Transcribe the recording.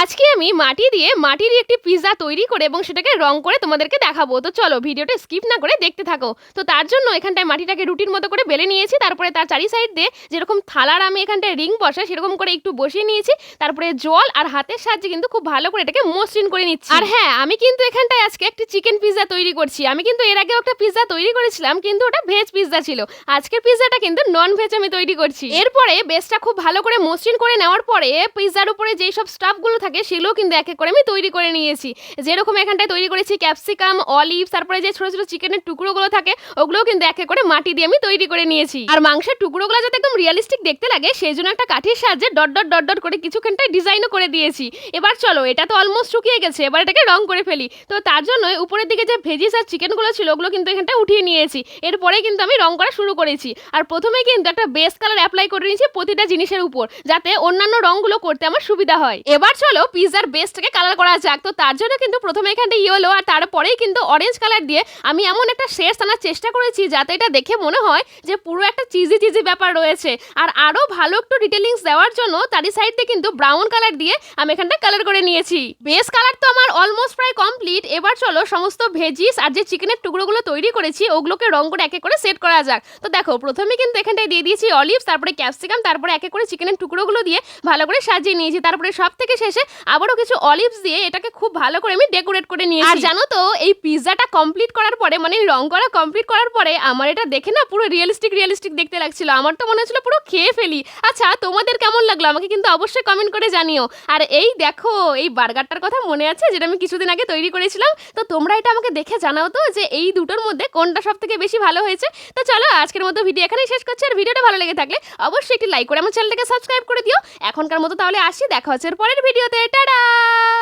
আজকে আমি মাটি দিয়ে মাটির একটি পিৎজা তৈরি করে এবং সেটাকে রং করে তোমাদেরকে দেখাবো। তো চলো ভিডিওটা স্কিপ না করে দেখতে থাকো। তো তার জন্য এখানটায় মাটিটাকে রুটির মতো করে বেলে নিয়েছি তারপরে তার চারি সাইড দিয়ে যেরকম থালার আমি এখানটায় রিং বসাই সেরকম করে একটু বসিয়ে নিয়েছি তারপরে জল আর হাতের সাহায্যে কিন্তু খুব ভালো করে এটাকে মসৃণ করে নিচ্ছি। আর হ্যাঁ আমি কিন্তু এখানটায় আজকে একটি চিকেন পিৎজা তৈরি করছি। আমি কিন্তু এর আগেও একটা পিৎজা তৈরি করেছিলাম কিন্তু ওটা ভেজ পিৎজা ছিল। আজকের পিৎজাটা কিন্তু নন ভেজ আমি তৈরি করছি। এরপরে বেসটা খুব ভালো করে মসৃণ করে নেওয়ার পরে পিৎজার উপরে যেই সব স্টাফগুলো থাকে সেগুলোও কিন্তু এক এক করে আমি তৈরি করে নিয়েছি। যেরকম এখানটায় তৈরি করেছি ক্যাপসিকাম অলিভ তারপরে যে ছোটো ছোটো চিকেনের টুকরোগুলো থাকে, ওগুলোও কিন্তু এক এক করে মাটি দিয়ে আমি তৈরি করে নিয়েছি। আর মাংসের টুকরোগুলো যাতে একদম রিয়েলিস্টিক দেখতে লাগে, সেই জন্য একটা কাঠির সাহায্যে ডট ডট ডট ডট করে কিছুখানটায় ডিজাইনও করে দিয়েছি। এবার চলো, এটা তো অলমোস্ট শুকিয়ে গেছে, এবার এটাকে রং করে ফেলি। তো তার জন্য উপরের দিকে যে ভেজিস আর চিকেনগুলো ছিল, ওগুলো কিন্তু এখানটা উঠিয়ে নিয়েছি। এরপরে কিন্তু আমি রং করা শুরু করেছি। আর প্রথমে কিন্তু একটা বেস কালার অ্যাপ্লাই করে নিয়েছি প্রতিটা জিনিসের উপর, যাতে অন্যান্য রংগুলো করতে আমার সুবিধা হয়। এবার চলো পিৎজার বেসটাকে কালার করা যাক। তো তার জন্য কিন্তু প্রথমে এখানটা ইয়েলো আর তারপরেই কিন্তু অরেঞ্জ কালার দিয়ে আমি এমন একটা শেডস আনার চেষ্টা করেছি যাতে এটা দেখে মনে হয় যে পুরো একটা চিজি চিজি ব্যাপার রয়েছে। আর আরও ভালো একটু ডিটেলিংস দেওয়ার জন্য তারই সাইড দিয়ে কিন্তু ব্রাউন কালার দিয়ে আমি এখানটা কালার করে নিয়েছি। বেস কালার তো আমার অলমোস্ট প্রায় কমপ্লিট এবার চলো সমস্ত ভেজিস আর যে চিকেনের টুকরোগুলো তৈরি করেছি, ওগুলোকে রং করে একে করে সেট করা যাক। তো দেখো, প্রথমে কিন্তু এখানটায় দিয়ে দিয়েছি অলিভস তারপরে ক্যাপসিকাম তারপরে একে করে চিকেনের টুকরোগুলো দিয়ে ভালো করে সাজিয়ে নিয়েছি। তারপরে সব থেকে শেষে আবারও কিছু অলিভস দিয়ে এটাকে খুব ভালো করে আমি ডেকোরেট করে নিয়েছি। আর জানো তো, এই পিৎজাটা কমপ্লিট করার পরে মানে রং করা কমপ্লিট করার পরে, আমার এটা দেখে না পুরো রিয়েলিস্টিক রিয়েলিস্টিক দেখতে লাগছিল। আমার তো মনে হচ্ছিল পুরো খেয়ে ফেলি। আচ্ছা তোমাদের কেমন লাগল? আমাকে কিন্তু অবশ্যই কমেন্ট করে জানিও। আর এই দেখো, এই বার্গারটার কথা মনে আছে, যেটা আমি কিছুদিন আগে তৈরি করেছিলাম? তো তোমরা এটা আমাকে দেখে জানাও তো যে এই দুটোর মধ্যে কোনটা সব থেকে বেশি ভালো হয়েছে। তো চলো, আজকের মতো ভিডিও এখানেই শেষ করছি। আর ভিডিওটা ভালো লেগে থাকলে অবশ্যই একটি লাইক করে আমার চ্যানেলটাকে সাবস্ক্রাইব করে দিও। এখনকার মতো তাহলে আসি, দেখা হচ্ছে পরের ভিডিওতে say ta-da!